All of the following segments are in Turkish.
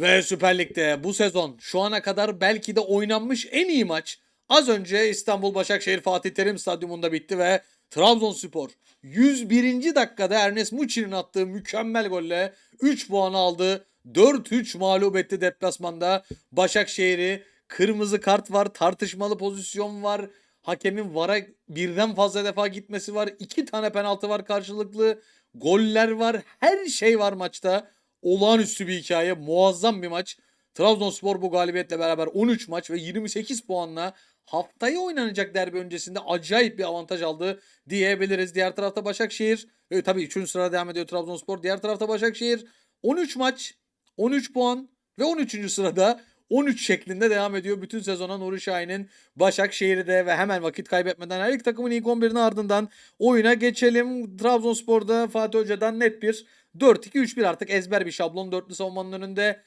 Ve Süper Lig'de bu sezon şu ana kadar belki de oynanmış en iyi maç az önce İstanbul Başakşehir Fatih Terim Stadyumunda bitti ve Trabzonspor 101. dakikada Ernest Muçi'nin attığı mükemmel golle 3 puan aldı. 4-3 mağlup etti deplasmanda. Başakşehir'i kırmızı kart var, tartışmalı pozisyon var. Hakemin VAR'a birden fazla defa gitmesi var. iki tane penaltı var karşılıklı. Goller var. Her şey var maçta. Olağanüstü bir hikaye. Muazzam bir maç. Trabzonspor bu galibiyetle beraber 13 maç ve 28 puanla haftaya oynanacak derbi öncesinde acayip bir avantaj aldı diyebiliriz. Diğer tarafta Başakşehir. E, tabii 3. sırada devam ediyor Trabzonspor. Diğer tarafta Başakşehir 13 maç, 13 puan ve 13. sırada 13 şeklinde devam ediyor. Bütün sezona Nuri Şahin'in Başakşehir'de ve hemen vakit kaybetmeden her iki takımın ilk 11'inin ardından oyuna geçelim. Trabzonspor'da Fatih Hoca'dan net bir 4-2-3-1 artık ezber bir şablon dörtlü savunmanın önünde.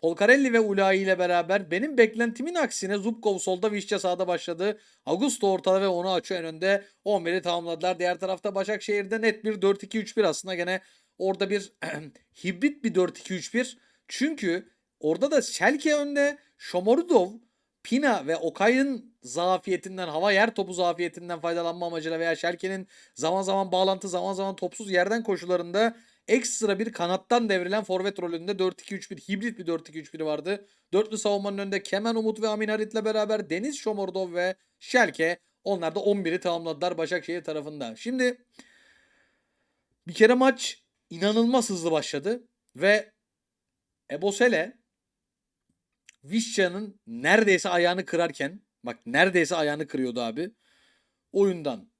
Folcarelli ve Ulayi ile beraber benim beklentimin aksine Zubkov solda Vişça sağda başladı. Augusto ortada ve onu açıyor en önde. 11'i tamamladılar. Diğer tarafta Başakşehir'de net bir 4-2-3-1 aslında gene orada bir hibrit bir 4-2-3-1. Çünkü orada da Şelke önde, Şomorudov, Pina ve Okay'ın zafiyetinden, hava yer topu zafiyetinden faydalanma amacıyla veya Şelke'nin zaman zaman bağlantı, zaman zaman topsuz yerden koşularında ekstra bir kanattan devrilen forvet rolünde 4-2-3-1 hibrit bir 4-2-3-1 vardı. Dörtlü savunmanın önünde Kemen Umut ve Amin Harit'le beraber Deniz Şomordov ve Şelke onlar da 11'i tamamladılar Başakşehir tarafında. Şimdi bir kere maç inanılmaz hızlı başladı ve Ebosele Vişça'nın neredeyse ayağını kırarken bak neredeyse ayağını kırıyordu abi. Oyundan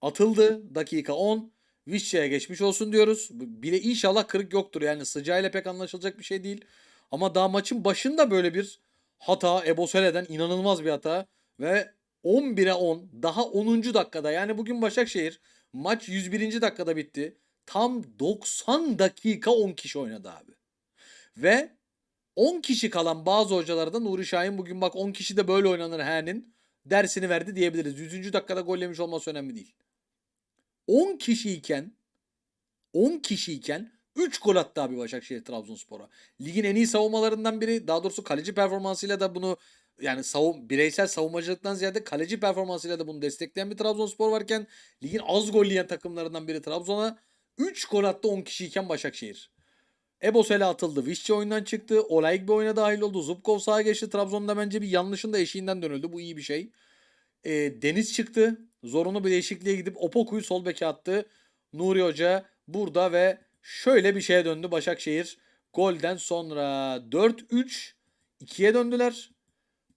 atıldı. Dakika 10. Vişça'ya geçmiş olsun diyoruz. Bile inşallah kırık yoktur. Yani sıcağıyla pek anlaşılacak bir şey değil. Ama daha maçın başında böyle bir hata Ebosele'den inanılmaz bir hata ve 11'e 10 daha 10. dakikada yani bugün Başakşehir maç 101. dakikada bitti. Tam 90 dakika 10 kişi oynadı abi. Ve 10 kişi kalan bazı hocalara da Nuri Şahin bugün bak 10 kişi de böyle oynanır he'nin dersini verdi diyebiliriz. 100. dakikada gol yemiş olması önemli değil. 10 kişiyken 10 kişiyken 3 gol attı abi Başakşehir Trabzonspor'a. Ligin en iyi savunmalarından biri. Daha doğrusu kaleci performansıyla da bunu yani savun, bireysel savunmacılıktan ziyade kaleci performansıyla da bunu destekleyen bir Trabzonspor varken ligin az gol yiyen takımlarından biri Trabzon'a 3 gol attı 10 kişiyken Başakşehir. Ebosele atıldı. Vişçe oyundan çıktı. Olayg bir oyuna dahil oldu. Zubkov sağa geçti. Trabzon'da bence bir yanlışın da eşiğinden dönüldü. Bu iyi bir şey. E, Deniz çıktı. Zorunlu bir değişikliğe gidip Opoku'yu sol beke attı. Nuri Hoca burada ve şöyle bir şeye döndü Başakşehir. Golden sonra 4-3 2'ye döndüler.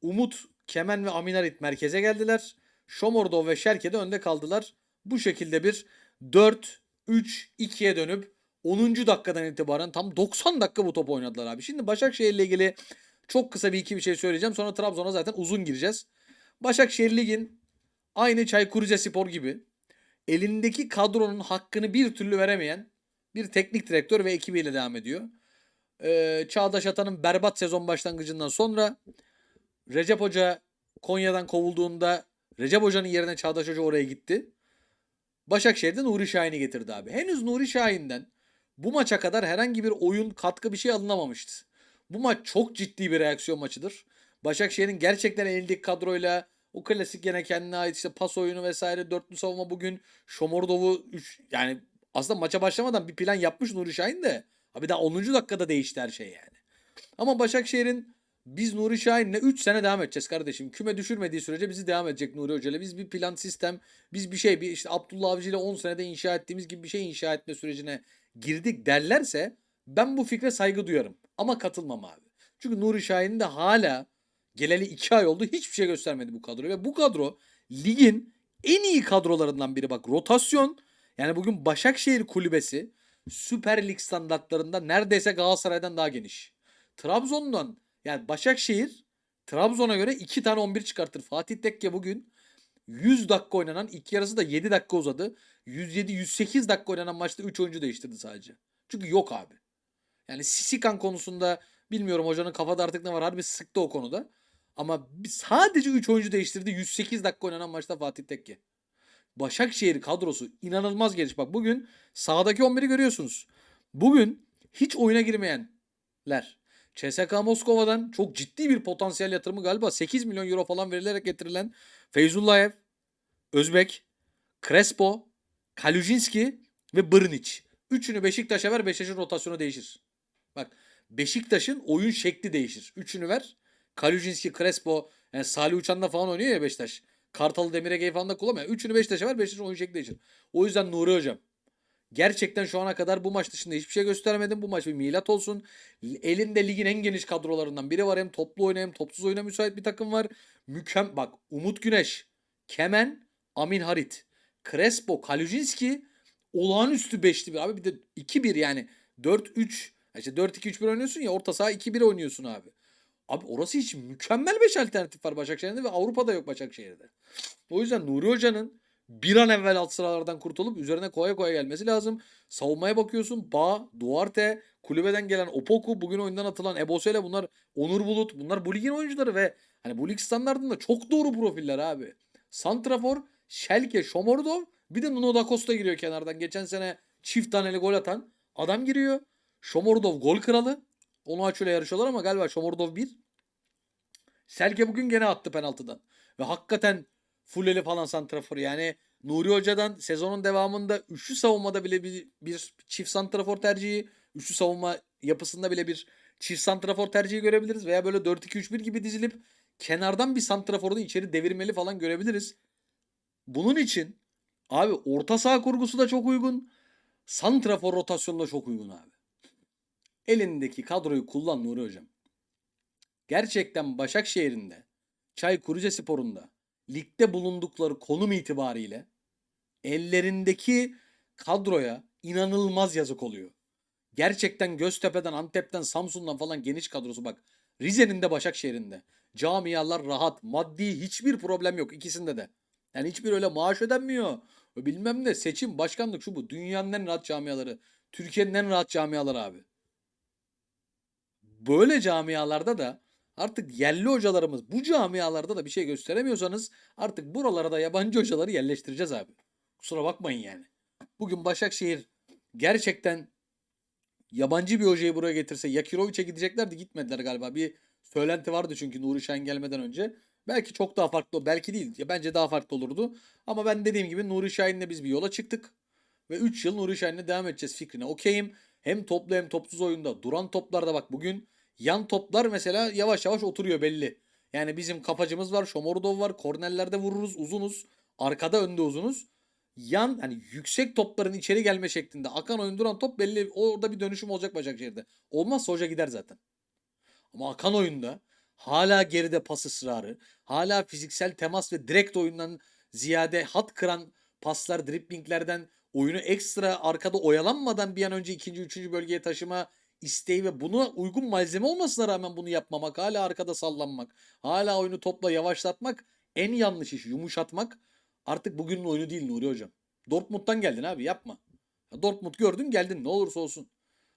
Umut, Kemen ve Aminarit merkeze geldiler. Şomordov ve Şerke de önde kaldılar. Bu şekilde bir 4-3-2'ye dönüp 10. dakikadan itibaren tam 90 dakika bu top oynadılar abi. Şimdi Başakşehir ile ilgili çok kısa bir iki bir şey söyleyeceğim. Sonra Trabzon'a zaten uzun gireceğiz. Başakşehir Lig'in aynı Çaykur Rizespor gibi elindeki kadronun hakkını bir türlü veremeyen bir teknik direktör ve ekibiyle devam ediyor. Ee, Çağdaş Atan'ın berbat sezon başlangıcından sonra Recep Hoca Konya'dan kovulduğunda Recep Hoca'nın yerine Çağdaş Hoca oraya gitti. Başakşehir'de Nuri Şahin'i getirdi abi. Henüz Nuri Şahin'den bu maça kadar herhangi bir oyun katkı bir şey alınamamıştı. Bu maç çok ciddi bir reaksiyon maçıdır. Başakşehir'in gerçekten elindeki kadroyla o klasik gene kendine ait işte pas oyunu vesaire dörtlü savunma bugün Şomordov'u üç- yani aslında maça başlamadan bir plan yapmış Nuri Şahin de. Abi daha 10. dakikada değişti her şey yani. Ama Başakşehir'in biz Nuri Şahin'le 3 sene devam edeceğiz kardeşim. Küme düşürmediği sürece bizi devam edecek Nuri Hoca'yla. Biz bir plan sistem, biz bir şey, bir işte Abdullah Avcı ile 10 senede inşa ettiğimiz gibi bir şey inşa etme sürecine girdik derlerse ben bu fikre saygı duyarım. Ama katılmam abi. Çünkü Nuri Şahin'in de hala geleli 2 ay oldu hiçbir şey göstermedi bu kadro. Ve bu kadro ligin en iyi kadrolarından biri bak rotasyon. Yani bugün Başakşehir kulübesi Süper Lig standartlarında neredeyse Galatasaray'dan daha geniş. Trabzon'dan yani Başakşehir Trabzon'a göre 2 tane 11 çıkartır. Fatih Tekke bugün 100 dakika oynanan ilk yarısı da 7 dakika uzadı. 107-108 dakika oynanan maçta 3 oyuncu değiştirdi sadece. Çünkü yok abi. Yani Sisikan konusunda bilmiyorum hocanın kafada artık ne var. Harbi sıktı o konuda. Ama sadece 3 oyuncu değiştirdi. 108 dakika oynanan maçta Fatih Tekke. Başakşehir kadrosu inanılmaz geniş. Bak bugün sağdaki 11'i görüyorsunuz. Bugün hiç oyuna girmeyenler. CSK Moskova'dan çok ciddi bir potansiyel yatırımı galiba 8 milyon euro falan verilerek getirilen Feyzullayev, Özbek, Crespo, Kalujinski ve Brnic. Üçünü Beşiktaş'a ver Beşiktaş'ın rotasyonu değişir. Bak Beşiktaş'ın oyun şekli değişir. Üçünü ver. Kalujinski, Crespo, yani Salih Uçan'da falan oynuyor ya Beşiktaş. Kartal Demirege'yi falan da kullanmıyor. Üçünü Beşiktaş'a ver Beşiktaş'ın oyun şekli değişir. O yüzden Nuri Hocam. Gerçekten şu ana kadar bu maç dışında hiçbir şey göstermedim. Bu maç bir milat olsun. Elinde ligin en geniş kadrolarından biri var. Hem toplu oyuna hem topsuz oyuna müsait bir takım var. Mükem bak Umut Güneş, Kemen, Amin Harit, Crespo, Kalujinski olağanüstü beşli bir abi. Bir de 2-1 yani 4-3 işte 4-2-3-1 oynuyorsun ya orta saha 2-1 oynuyorsun abi. Abi orası için mükemmel 5 alternatif var Başakşehir'de ve Avrupa'da yok Başakşehir'de. O yüzden Nuri Hoca'nın bir an evvel alt sıralardan kurtulup üzerine koya koya gelmesi lazım. Savunmaya bakıyorsun. Ba, Duarte, kulübeden gelen Opoku, bugün oyundan atılan Ebosele bunlar Onur Bulut. Bunlar bu ligin oyuncuları ve hani bu lig standartında çok doğru profiller abi. Santrafor, Şelke, Şomordov bir de Nuno da Costa giriyor kenardan. Geçen sene çift taneli gol atan adam giriyor. Şomordov gol kralı. Onu açıyla yarışıyorlar ama galiba Şomordov 1. Selke bugün gene attı penaltıdan. Ve hakikaten fulleli falan santrafor. Yani Nuri Hoca'dan sezonun devamında üçlü savunmada bile bir, bir çift santrafor tercihi, üçlü savunma yapısında bile bir çift santrafor tercihi görebiliriz. Veya böyle 4-2-3-1 gibi dizilip kenardan bir santraforu da içeri devirmeli falan görebiliriz. Bunun için abi orta saha kurgusu da çok uygun. Santrafor rotasyonu da çok uygun abi. Elindeki kadroyu kullan Nuri Hocam. Gerçekten Başakşehir'in de Çaykur Rizespor'un da ligde bulundukları konum itibariyle ellerindeki kadroya inanılmaz yazık oluyor. Gerçekten Göztepe'den, Antep'ten, Samsun'dan falan geniş kadrosu bak. Rize'nin de Başakşehir'in. Camialar rahat. Maddi hiçbir problem yok ikisinde de. Yani hiçbir öyle maaş ödenmiyor. Bilmem ne seçim, başkanlık şu bu. Dünyanın en rahat camiaları. Türkiye'nin en rahat camiaları abi. Böyle camialarda da artık yerli hocalarımız bu camialarda da bir şey gösteremiyorsanız artık buralara da yabancı hocaları yerleştireceğiz abi. Kusura bakmayın yani. Bugün Başakşehir gerçekten yabancı bir hocayı buraya getirse Yakirovic'e gideceklerdi gitmediler galiba. Bir söylenti vardı çünkü Nuri Şahin gelmeden önce. Belki çok daha farklı, belki değil. Ya bence daha farklı olurdu. Ama ben dediğim gibi Nuri Şahin'le biz bir yola çıktık. Ve 3 yıl Nuri Şahin'le devam edeceğiz fikrine. Okeyim. Hem toplu hem topsuz oyunda. Duran toplarda bak bugün yan toplar mesela yavaş yavaş oturuyor belli. Yani bizim kapacımız var, Şomordov var, kornellerde vururuz, uzunuz. Arkada önde uzunuz. Yan hani yüksek topların içeri gelme şeklinde akan oyun duran top belli orada bir dönüşüm olacak Başakşehir'de. Olmazsa hoca gider zaten. Ama akan oyunda hala geride pas ısrarı, hala fiziksel temas ve direkt oyundan ziyade hat kıran paslar, driplinglerden oyunu ekstra arkada oyalanmadan bir an önce ikinci, üçüncü bölgeye taşıma isteği ve buna uygun malzeme olmasına rağmen bunu yapmamak, hala arkada sallanmak, hala oyunu topla yavaşlatmak en yanlış iş, yumuşatmak artık bugünün oyunu değil Nuri hocam. Dortmund'dan geldin abi yapma. Ya Dortmund gördün geldin ne olursa olsun.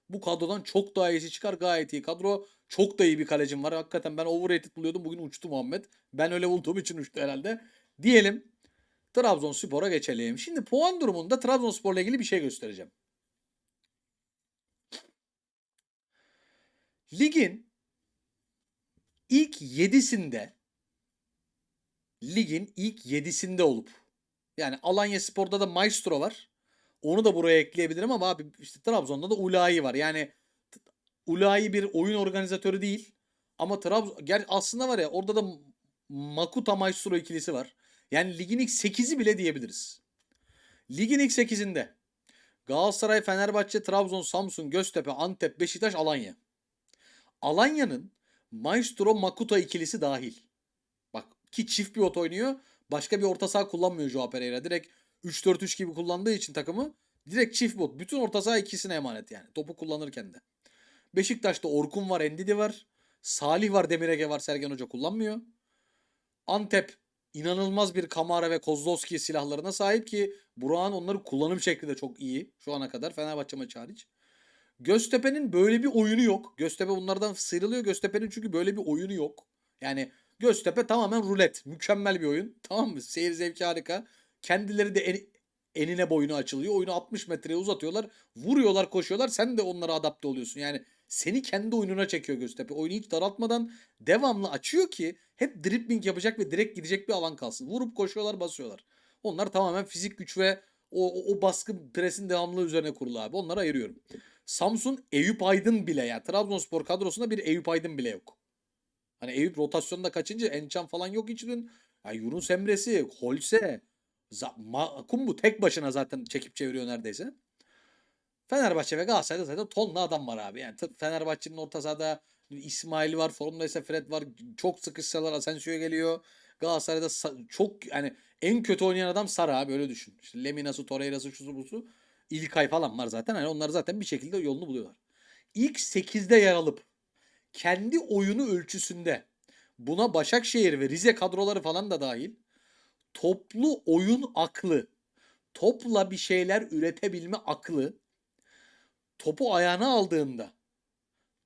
Bu kadrodan çok daha iyisi çıkar gayet iyi kadro. Çok da iyi bir kalecim var. Hakikaten ben overrated buluyordum. Bugün uçtu Muhammed. Ben öyle bulduğum için uçtu herhalde. Diyelim Trabzonspor'a geçelim. Şimdi puan durumunda Trabzonspor'la ilgili bir şey göstereceğim. Ligin ilk 7'sinde ligin ilk 7'sinde olup yani Alanya Spor'da da Maestro var. Onu da buraya ekleyebilirim ama abi işte Trabzon'da da Ulayi var. Yani Ulayi bir oyun organizatörü değil. Ama Trabzon ger aslında var ya orada da Makuta Maestro ikilisi var. Yani ligin ilk 8'i bile diyebiliriz. Ligin ilk 8'inde Galatasaray, Fenerbahçe, Trabzon, Samsun, Göztepe, Antep, Beşiktaş, Alanya. Alanya'nın Maestro Makuta ikilisi dahil. Bak ki çift bir ot oynuyor. Başka bir orta saha kullanmıyor Joao Pereira. Direkt 3-4-3 gibi kullandığı için takımı direkt çift bot. Bütün orta saha ikisine emanet yani. Topu kullanırken de. Beşiktaş'ta Orkun var, Endidi var. Salih var, Demirege var. Sergen Hoca kullanmıyor. Antep inanılmaz bir Kamara ve Kozlowski silahlarına sahip ki Burak'ın onları kullanım şekli de çok iyi şu ana kadar Fenerbahçe maçı hariç. Göztepe'nin böyle bir oyunu yok. Göztepe bunlardan sıyrılıyor. Göztepe'nin çünkü böyle bir oyunu yok. Yani Göztepe tamamen rulet. Mükemmel bir oyun. Tamam mı? Seyir zevki harika. Kendileri de en, enine boyunu açılıyor. Oyunu 60 metreye uzatıyorlar. Vuruyorlar, koşuyorlar. Sen de onlara adapte oluyorsun. Yani Seni kendi oyununa çekiyor Göztepe. Oyunu hiç daraltmadan devamlı açıyor ki hep dribbling yapacak ve direkt gidecek bir alan kalsın. Vurup koşuyorlar basıyorlar. Onlar tamamen fizik güç ve o, o, o baskı presin devamlılığı üzerine kurulu abi. Onları ayırıyorum. Samsun Eyüp Aydın bile ya. Trabzonspor kadrosunda bir Eyüp Aydın bile yok. Hani Eyüp rotasyonda kaçınca Ençan falan yok hiç dün. Ya Yunus Emre'si, Holse, Kumbu tek başına zaten çekip çeviriyor neredeyse. Fenerbahçe ve Galatasaray'da zaten tonla adam var abi. Yani Fenerbahçe'nin orta sahada İsmail var, formdaysa Fred var. Çok sıkışsalar Asensio'ya geliyor. Galatasaray'da sa- çok yani en kötü oynayan adam Sara abi öyle düşün. İşte Lemina'sı, Torreira'sı, şusu busu. İlkay falan var zaten. Hani onlar zaten bir şekilde yolunu buluyorlar. İlk 8'de yer alıp kendi oyunu ölçüsünde buna Başakşehir ve Rize kadroları falan da dahil toplu oyun aklı, topla bir şeyler üretebilme aklı topu ayağına aldığında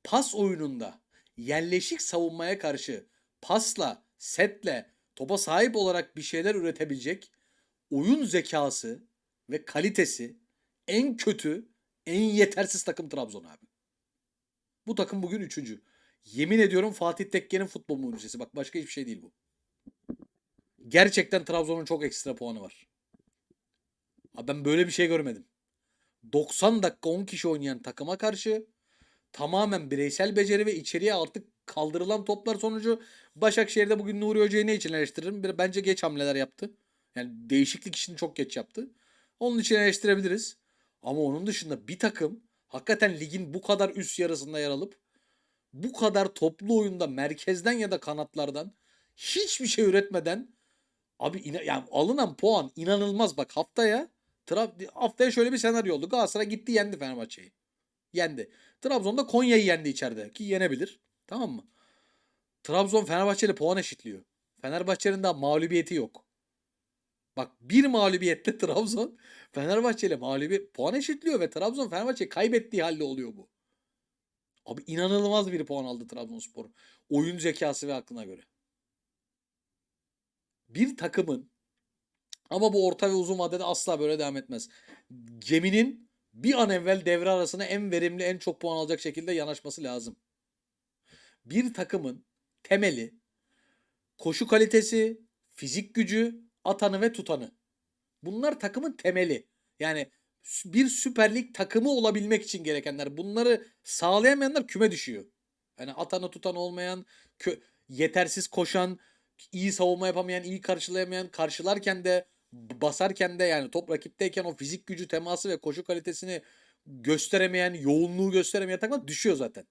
pas oyununda yerleşik savunmaya karşı pasla, setle topa sahip olarak bir şeyler üretebilecek oyun zekası ve kalitesi en kötü, en yetersiz takım Trabzon abi. Bu takım bugün üçüncü. Yemin ediyorum Fatih Tekke'nin futbol mucizesi. Bak başka hiçbir şey değil bu. Gerçekten Trabzon'un çok ekstra puanı var. Abi ben böyle bir şey görmedim. 90 dakika 10 kişi oynayan takıma karşı tamamen bireysel beceri ve içeriye artık kaldırılan toplar sonucu Başakşehir'de bugün Nuri Hoca'yı ne için eleştiririm? Bence geç hamleler yaptı. Yani değişiklik işini çok geç yaptı. Onun için eleştirebiliriz. Ama onun dışında bir takım hakikaten ligin bu kadar üst yarısında yer alıp bu kadar toplu oyunda merkezden ya da kanatlardan hiçbir şey üretmeden abi ina- yani alınan puan inanılmaz bak haftaya Trab haftaya şöyle bir senaryo oldu. Galatasaray gitti yendi Fenerbahçe'yi. Yendi. Trabzon'da Konya'yı yendi içeride ki yenebilir. Tamam mı? Trabzon Fenerbahçe ile puan eşitliyor. Fenerbahçe'nin daha mağlubiyeti yok. Bak bir mağlubiyetle Trabzon Fenerbahçe ile mağlubiyet puan eşitliyor ve Trabzon Fenerbahçe kaybettiği halde oluyor bu. Abi inanılmaz bir puan aldı Trabzonspor. Oyun zekası ve aklına göre. Bir takımın ama bu orta ve uzun vadede asla böyle devam etmez. Geminin bir an evvel devre arasına en verimli, en çok puan alacak şekilde yanaşması lazım. Bir takımın temeli koşu kalitesi, fizik gücü, atanı ve tutanı. Bunlar takımın temeli. Yani bir Süper Lig takımı olabilmek için gerekenler. Bunları sağlayamayanlar küme düşüyor. Yani atanı tutanı olmayan, yetersiz koşan, iyi savunma yapamayan, iyi karşılayamayan, karşılarken de basarken de yani top rakipteyken o fizik gücü, teması ve koşu kalitesini gösteremeyen, yoğunluğu gösteremeyen takımlar düşüyor zaten.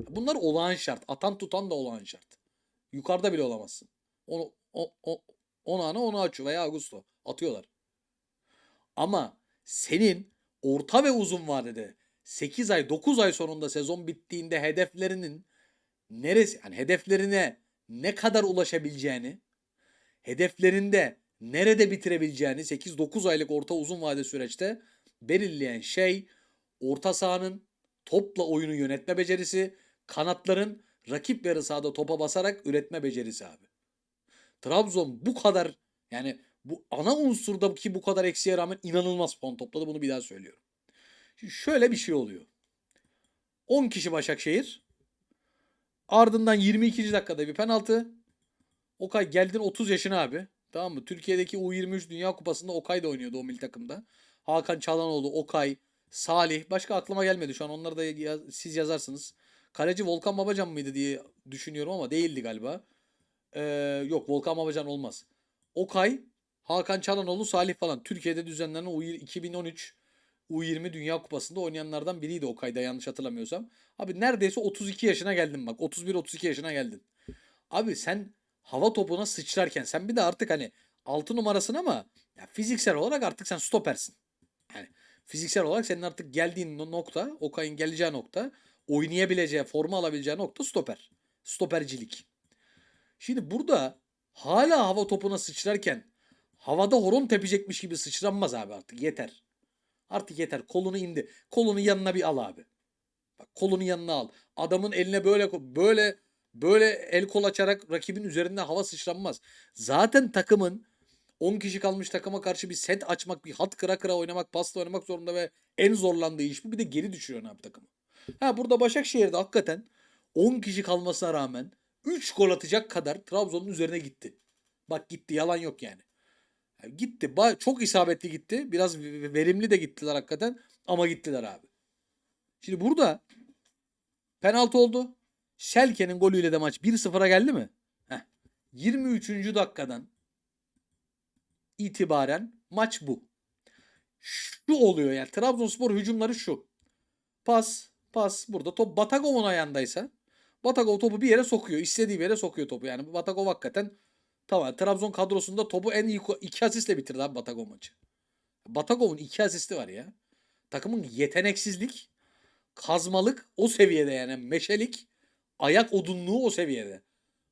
Bunlar olağan şart. Atan tutan da olağan şart. Yukarıda bile olamazsın. Onu o, o, Onana açıyor veya Augusto atıyorlar. Ama senin orta ve uzun vadede 8 ay 9 ay sonunda sezon bittiğinde hedeflerinin neresi yani hedeflerine ne kadar ulaşabileceğini hedeflerinde nerede bitirebileceğini 8-9 aylık orta uzun vade süreçte belirleyen şey orta sahanın topla oyunu yönetme becerisi, kanatların rakip yarı sahada topa basarak üretme becerisi abi. Trabzon bu kadar yani bu ana unsurdaki bu kadar eksiğe rağmen inanılmaz puan topladı. Bunu bir daha söylüyorum. Şimdi şöyle bir şey oluyor. 10 kişi Başakşehir. Ardından 22. dakikada bir penaltı. Okay geldin 30 yaşına abi. Tamam mı? Türkiye'deki U23 Dünya Kupası'nda Okay da oynuyordu o milli takımda. Hakan Çalhanoğlu, Okay, Salih. Başka aklıma gelmedi şu an. Onları da yaz- siz yazarsınız. Kaleci Volkan Babacan mıydı diye düşünüyorum ama değildi galiba. Ee, yok Volkan Babacan olmaz. Okay, Hakan Çalhanoğlu, Salih falan. Türkiye'de düzenlenen U- 2013 U20 Dünya Kupası'nda oynayanlardan biriydi Okay'da yanlış hatırlamıyorsam. Abi neredeyse 32 yaşına geldin bak. 31-32 yaşına geldin. Abi sen hava topuna sıçrarken sen bir de artık hani 6 numarasın ama ya fiziksel olarak artık sen stopersin. Yani fiziksel olarak senin artık geldiğin no- nokta, Okay'ın geleceği nokta, oynayabileceği, forma alabileceği nokta stoper. Stopercilik. Şimdi burada hala hava topuna sıçrarken havada horon tepecekmiş gibi sıçranmaz abi artık yeter. Artık yeter. Kolunu indi. Kolunu yanına bir al abi. Bak kolunu yanına al. Adamın eline böyle böyle böyle el kol açarak rakibin üzerinde hava sıçranmaz. Zaten takımın 10 kişi kalmış takıma karşı bir set açmak, bir hat kıra kıra oynamak, pasla oynamak zorunda ve en zorlandığı iş bu. Bir de geri düşürüyor abi takımı. Ha burada Başakşehir'de hakikaten 10 kişi kalmasına rağmen 3 gol atacak kadar Trabzon'un üzerine gitti. Bak gitti yalan yok yani. Yani gitti. Çok isabetli gitti. Biraz verimli de gittiler hakikaten. Ama gittiler abi. Şimdi burada penaltı oldu. Şelke'nin golüyle de maç 1-0'a geldi mi? Heh. 23. dakikadan itibaren maç bu. Şu oluyor yani. Trabzonspor hücumları şu. Pas, pas. Burada top Batagov'un ayağındaysa Batagov topu bir yere sokuyor. İstediği bir yere sokuyor topu. Yani Batagov hakikaten tamam. Trabzon kadrosunda topu en iyi iki asistle bitirdi abi Batagov maçı. Batagov'un iki asisti var ya. Takımın yeteneksizlik, kazmalık o seviyede yani. Meşelik, ayak odunluğu o seviyede.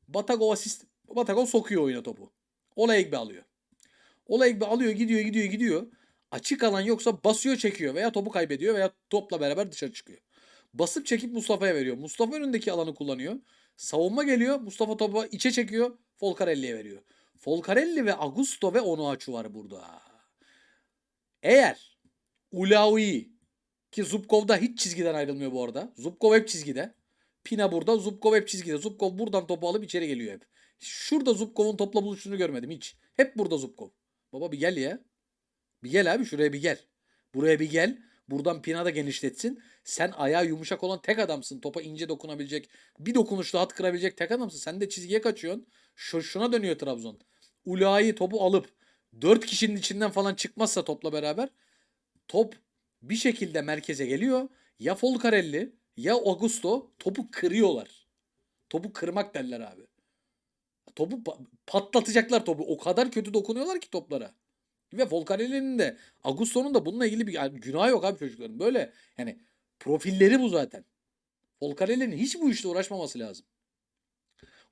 Batagov asist, Batagov sokuyor oyuna topu. Ola Egbe alıyor. Ola Egbe alıyor gidiyor gidiyor gidiyor. Açık alan yoksa basıyor çekiyor veya topu kaybediyor veya topla beraber dışarı çıkıyor. Basıp çekip Mustafa'ya veriyor. Mustafa önündeki alanı kullanıyor. Savunma geliyor. Mustafa topu içe çekiyor. Folcarelli'ye veriyor. Folcarelli ve Augusto ve Onuachu var burada. Eğer Ulaui ki Zubkov da hiç çizgiden ayrılmıyor bu arada. Zubkov hep çizgide. Pina burada. Zubkov hep çizgide. Zubkov buradan topu alıp içeri geliyor hep. Şurada Zubkov'un topla buluştuğunu görmedim hiç. Hep burada Zubkov. Baba bir gel ya. Bir gel abi şuraya bir gel. Buraya bir gel. Buradan Pina da genişletsin. Sen ayağı yumuşak olan tek adamsın. Topa ince dokunabilecek, bir dokunuşla hat kırabilecek tek adamsın. Sen de çizgiye kaçıyorsun. Şu, şuna dönüyor Trabzon. Ula'yı topu alıp 4 kişinin içinden falan çıkmazsa topla beraber top bir şekilde merkeze geliyor. Ya Folcarelli ya Augusto topu kırıyorlar. Topu kırmak derler abi. Topu pa- patlatacaklar topu. O kadar kötü dokunuyorlar ki toplara. Ve Folcarelli'nin de Augusto'nun da bununla ilgili bir yani günah yok abi çocukların. Böyle yani profilleri bu zaten. Folcarelli'nin hiç bu işle uğraşmaması lazım.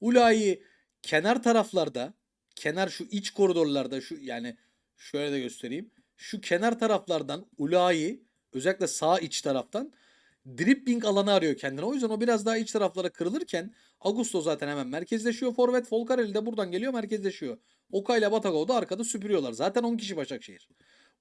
Ulayi kenar taraflarda, kenar şu iç koridorlarda şu yani şöyle de göstereyim. Şu kenar taraflardan Ulayi özellikle sağ iç taraftan dribbling alanı arıyor kendine. O yüzden o biraz daha iç taraflara kırılırken Augusto zaten hemen merkezleşiyor. Forvet Folcarelli de buradan geliyor merkezleşiyor. Okay ile Batagov da arkada süpürüyorlar. Zaten 10 kişi Başakşehir.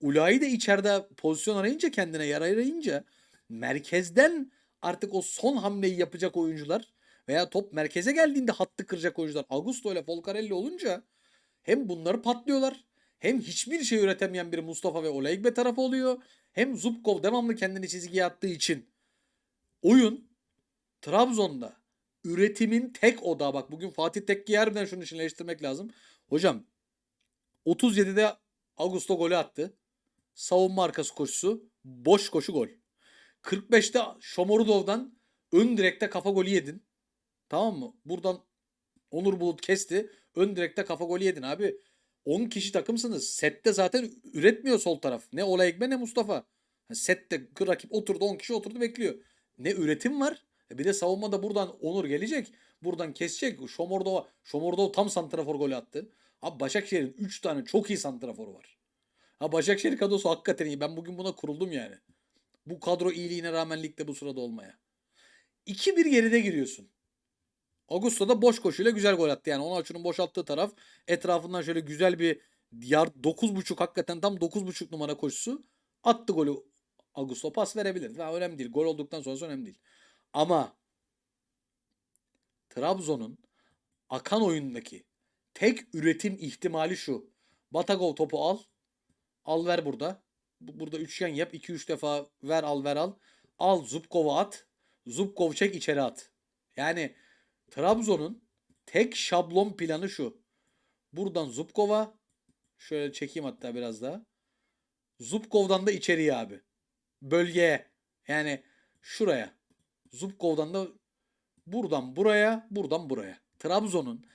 Ulayi de içeride pozisyon arayınca kendine yer arayınca merkezden artık o son hamleyi yapacak oyuncular veya top merkeze geldiğinde hattı kıracak oyuncular Augusto ile Folcarelli olunca hem bunları patlıyorlar hem hiçbir şey üretemeyen bir Mustafa ve Oleigbe tarafı oluyor. Hem Zubkov devamlı kendini çizgiye attığı için oyun Trabzon'da üretimin tek odağı bak bugün Fatih Tekke'yi harbiden şunun için eleştirmek lazım. Hocam 37'de Augusto golü attı. Savunma arkası koşusu. Boş koşu gol. 45'te Şomorudov'dan ön direkte kafa golü yedin. Tamam mı? Buradan Onur Bulut kesti. Ön direkte kafa golü yedin abi. 10 kişi takımsınız. Sette zaten üretmiyor sol taraf. Ne Ola Ekme ne Mustafa. Sette rakip oturdu 10 kişi oturdu bekliyor. Ne üretim var. E Bir de savunmada buradan Onur gelecek. Buradan kesecek. Şomordov, Şomordov tam santrafor golü attı. Abi Başakşehir'in 3 tane çok iyi santraforu var. Ha Başakşehir kadrosu hakikaten iyi. Ben bugün buna kuruldum yani. Bu kadro iyiliğine rağmen ligde bu sırada olmaya. 2-1 geride giriyorsun. Augusto da boş koşuyla güzel gol attı. Yani Onaçu'nun boşalttığı taraf etrafından şöyle güzel bir yar 9.5 hakikaten tam 9.5 numara koşusu attı golü. Augusto pas verebilir. Ha, önemli değil. Gol olduktan sonrası önemli değil. Ama Trabzon'un akan oyundaki tek üretim ihtimali şu. Batagov topu al. Al ver burada. Bu- Burada üçgen yap. 2-3 defa ver al ver al. Al Zubkov'u at. Zubkov çek içeri at. Yani Trabzon'un tek şablon planı şu. Buradan Zubkov'a şöyle çekeyim hatta biraz daha. Zubkov'dan da içeriye abi. Bölgeye. Yani şuraya. Zubkov'dan da buradan buraya, buradan buraya. Trabzon'un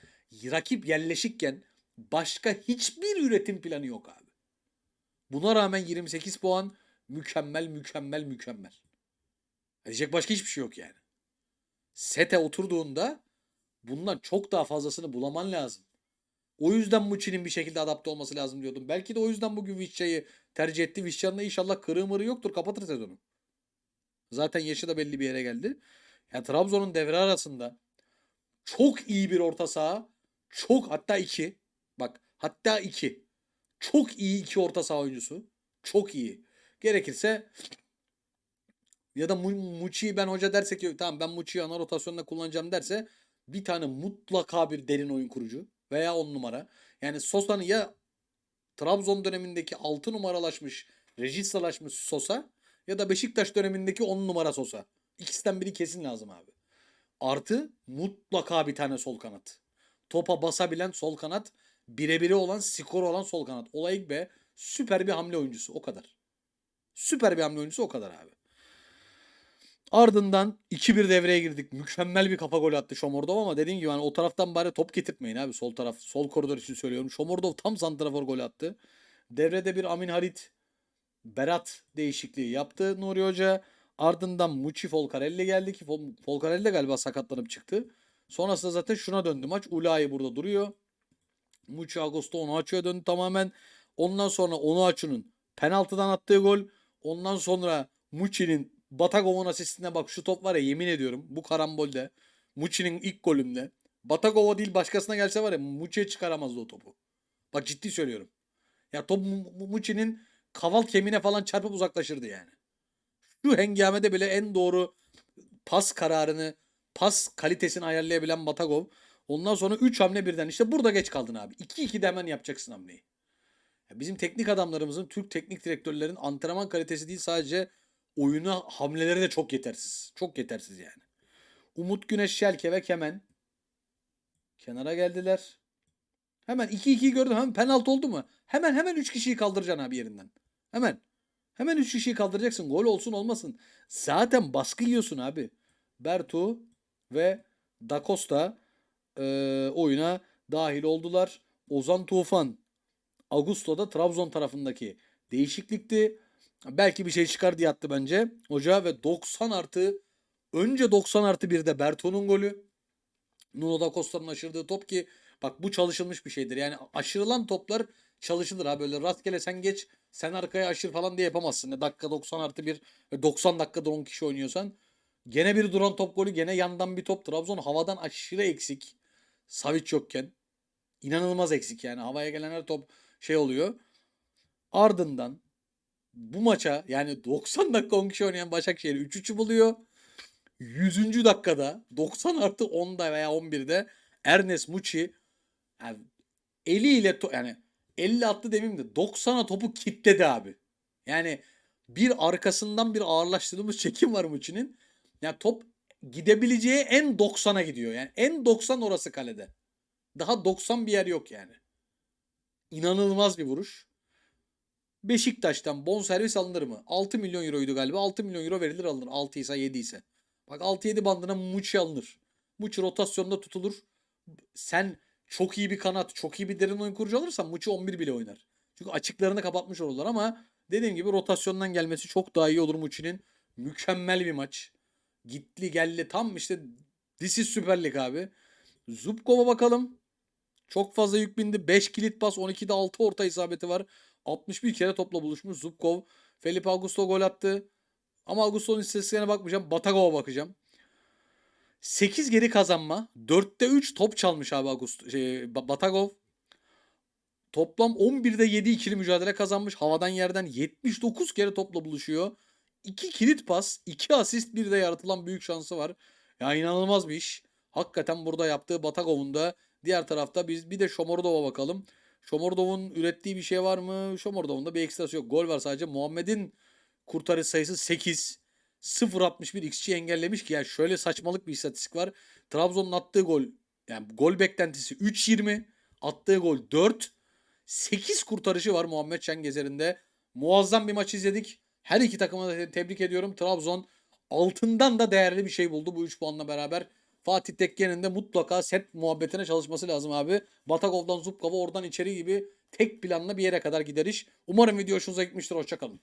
rakip yerleşikken başka hiçbir üretim planı yok abi. Buna rağmen 28 puan mükemmel mükemmel mükemmel. Diyecek başka hiçbir şey yok yani. Sete oturduğunda bundan çok daha fazlasını bulaman lazım. O yüzden Muçi'nin bir şekilde adapte olması lazım diyordum. Belki de o yüzden bugün Vişça'yı tercih etti. Vişça'nın inşallah kırığı mırığı yoktur. Kapatır sezonu. Zaten yaşı da belli bir yere geldi. Ya Trabzon'un devre arasında çok iyi bir orta saha. Çok hatta iki. Bak hatta iki. Çok iyi iki orta saha oyuncusu. Çok iyi. Gerekirse ya da Mu- Muçi'yi ben hoca derse ki tamam ben Muçi'yi ana rotasyonda kullanacağım derse bir tane mutlaka bir derin oyun kurucu veya 10 numara. Yani Sosa'nın ya Trabzon dönemindeki 6 numaralaşmış, rejistalaşmış Sosa ya da Beşiktaş dönemindeki 10 numara Sosa. İkisinden biri kesin lazım abi. Artı mutlaka bir tane sol kanat. Topa basabilen sol kanat, birebiri olan, skoru olan sol kanat. Olay be süper bir hamle oyuncusu o kadar. Süper bir hamle oyuncusu o kadar abi. Ardından 2-1 devreye girdik. Mükemmel bir kafa golü attı Şomordov ama dediğim gibi hani o taraftan bari top getirtmeyin abi. Sol taraf, sol koridor için söylüyorum. Şomordov tam santrafor golü attı. Devrede bir Amin Harit Berat değişikliği yaptı Nuri Hoca. Ardından Muçi Folcarelli geldi ki Fol- Folcarelli de galiba sakatlanıp çıktı. Sonrasında zaten şuna döndü maç. Ulayi burada duruyor. Muçi Augusto Onuachu'ya döndü tamamen. Ondan sonra Onuachu'nun penaltıdan attığı gol. Ondan sonra Muçi'nin Batagov'un asistine bak şu top var ya yemin ediyorum bu karambolde. Muçi'nin ilk golünde. Batagova değil başkasına gelse var ya Muçi'ye çıkaramazdı o topu. Bak ciddi söylüyorum. Ya top Mu- Mu- Muçi'nin kaval kemiğine falan çarpıp uzaklaşırdı yani. Şu hengamede bile en doğru pas kararını, pas kalitesini ayarlayabilen Batagov. Ondan sonra 3 hamle birden. işte burada geç kaldın abi. 2-2 de hemen yapacaksın hamleyi. Bizim teknik adamlarımızın, Türk teknik direktörlerin antrenman kalitesi değil sadece oyuna hamleleri de çok yetersiz. Çok yetersiz yani. Umut Güneş, Şelke ve Kemen kenara geldiler. Hemen 2-2'yi gördüm. Hemen penaltı oldu mu? Hemen hemen 3 kişiyi kaldıracaksın abi yerinden. Hemen. Hemen 3 kişiyi kaldıracaksın. Gol olsun olmasın. Zaten baskı yiyorsun abi. Bertu ve Da Costa eee, oyuna dahil oldular. Ozan Tufan Ağustos'ta Trabzon tarafındaki değişiklikti. Belki bir şey çıkar diye attı bence. Hoca ve 90 artı önce 90 artı 1'de Berto'nun golü. Nuno da Costa'nın aşırdığı top ki bak bu çalışılmış bir şeydir. Yani aşırılan toplar çalışılır ha böyle rastgele sen geç sen arkaya aşır falan diye yapamazsın. Ne dakika 90 artı 1 ve 90 dakikada 10 kişi oynuyorsan. Gene bir duran top golü gene yandan bir top. Trabzon havadan aşırı eksik. Savic yokken. İnanılmaz eksik yani. Havaya gelen her top şey oluyor. Ardından bu maça yani 90 dakika 10 kişi oynayan Başakşehir 3-3'ü buluyor. 100. dakikada 90 artı 10'da veya 11'de Ernest Muçi yani eliyle yani 50 attı demeyeyim de 90'a topu kitledi abi. Yani bir arkasından bir ağırlaştırılmış çekim var Muçi'nin. Yani top gidebileceği en 90'a gidiyor. Yani en 90 orası kalede. Daha 90 bir yer yok yani. İnanılmaz bir vuruş. Beşiktaş'tan bonservis alınır mı? 6 milyon euroydu galiba. 6 milyon euro verilir alınır. 6 ise 7 ise. Bak 6-7 bandına Muçi alınır. Muçi rotasyonda tutulur. Sen çok iyi bir kanat, çok iyi bir derin oyun kurucu alırsan Muçi 11 bile oynar. Çünkü açıklarını kapatmış olurlar ama dediğim gibi rotasyondan gelmesi çok daha iyi olur Muçi'nin. Mükemmel bir maç. Gitli geldi tam işte this is Süper Lig abi. Zubkov'a bakalım. Çok fazla yük bindi. 5 kilit pas 12'de 6 orta isabeti var. 61 kere topla buluşmuş Zubkov. Felipe Augusto gol attı. Ama Augusto'nun istatistiklerine bakmayacağım. Batagov'a bakacağım. 8 geri kazanma. 4'te 3 top çalmış abi Augusto, şey, Ba- Batagov. Toplam 11'de 7 ikili mücadele kazanmış. Havadan yerden 79 kere topla buluşuyor. 2 kilit pas, 2 asist, bir de yaratılan büyük şansı var. Ya inanılmaz bir iş. Hakikaten burada yaptığı Batagov'un da diğer tarafta biz bir de Şomordov'a bakalım. Şomordov'un ürettiği bir şey var mı? Şomordov'un da bir ekstrası yok. Gol var sadece. Muhammed'in kurtarış sayısı 8. 0.61 XG engellemiş ki yani şöyle saçmalık bir istatistik var. Trabzon'un attığı gol yani gol beklentisi 3.20 attığı gol 4 8 kurtarışı var Muhammed Şengezer'in de. Muazzam bir maç izledik. Her iki takımı da tebrik ediyorum. Trabzon altından da değerli bir şey buldu bu 3 puanla beraber. Fatih Tekke'nin de mutlaka set muhabbetine çalışması lazım abi. Batagov'dan Zubkov'a oradan içeri gibi tek planla bir yere kadar gider iş. Umarım video hoşunuza gitmiştir. Hoşçakalın.